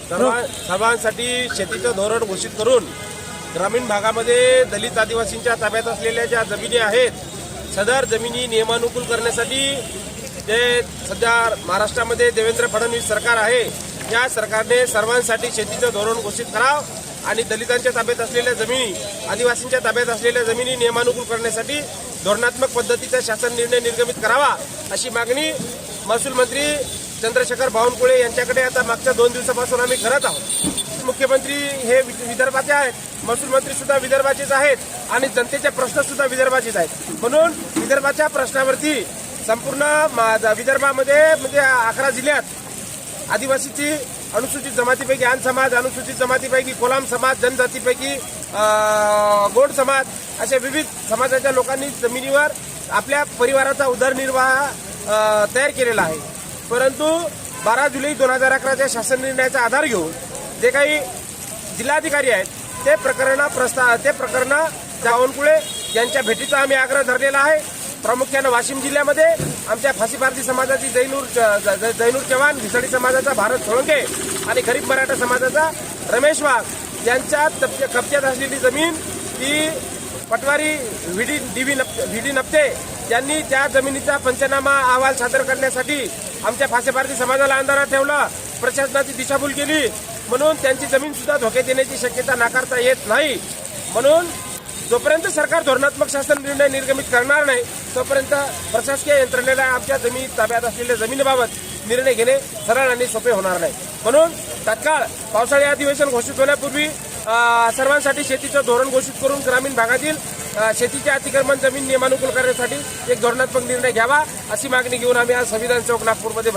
सर्वा- सर्वांसाठी शेतीचं धोरण घोषित करून ग्रामीण भागामध्ये दलित आदिवासींच्या ताब्यात असलेल्या ज्या जमिनी आहेत सदर जमिनी नियमानुकूल करण्यासाठी जे सध्या महाराष्ट्रामध्ये देवेंद्र फडणवीस सरकार आहे या सरकारने सर्वांसाठी शेतीचं धोरण घोषित करावं आणि दलितांच्या ताब्यात असलेल्या जमिनी आदिवासींच्या ताब्यात असलेल्या जमिनी नियमानुकूल करण्यासाठी धोरणात्मक पद्धतीचा शासन निर्णय निर्गमित करावा अशी मागणी महसूल मंत्री चंद्रशेखर बावनकुळे यांच्याकडे आता मागच्या दोन दिवसापासून आम्ही करत आहोत. मुख्यमंत्री हे विदर्भाचे आहेत. महसूल मंत्री सुद्धा विदर्भाचेच आहेत. आणि जनतेचे प्रश्न सुद्धा विदर्भाचेच आहेत. म्हणून विदर्भाच्या प्रश्नावरती संपूर्ण विदर्भामध्ये म्हणजे अकरा जिल्ह्यात आदिवासीची अनुसूचित जमातीपैकी आन समाज अनुसूचित जमातीपैकी कोलाम समाज जनजातीपैकी गोड गोंड समाज अशा विविध समाजाच्या लोकांनी जमिनीवर आपल्या परिवाराचा उदरनिर्वाह तयार केलेला आहे. परंतु बारा जुलै दोन हजार अकराच्या शासन निर्णयाचा आधार घेऊन जे काही जिल्हाधिकारी आहेत ते प्रकरण प्रस्ता ते प्रकरण जावनकुळे यांच्या भेटीचा आम्ही आग्रह धरलेला आहे. प्रामुख्यानं वाशिम जिल्ह्यामध्ये आमच्या फाशी भारती समाजाची जैनूर ज- जैनूर चव्हाण घिसडी समाजाचा भारत सोळंके आणि गरीब मराठा समाजाचा रमेश वाघ यांच्या कब्ज्यात असलेली जमीन ही पटवारी व्हीडी डीव्ही नप व्हीडी नपते. यांनी त्या जमिनीचा पंचनामा अहवाल सादर करण्यासाठी आमच्या फासे भारतीय समाजाला अंधारात ठेवला. प्रशासनाची दिशाभूल केली. म्हणून त्यांची जमीन सुद्धा धोक्यात येण्याची शक्यता नाकारता येत नाही. म्हणून जोपर्यंत सरकार धोरणात्मक शासन निर्णय निर्गमित करणार नाही तोपर्यंत प्रशासकीय यंत्रणेला आमच्या जमीन ताब्यात असलेल्या जमिनीबाबत निर्णय घेणे सरळ आणि सोपे होणार नाही. म्हणून तत्काळ पावसाळी अधिवेशन घोषित होण्यापूर्वी सर्वांसाठी शेतीचं धोरण घोषित करून ग्रामीण भागातील शेतीचे अतिक्रमण जमीन नियमानुकूल करण्यासाठी एक धोरणात्मक निर्णय घ्यावा अशी मागणी घेऊन आम्ही आज संविधान चौक नागपूरमध्ये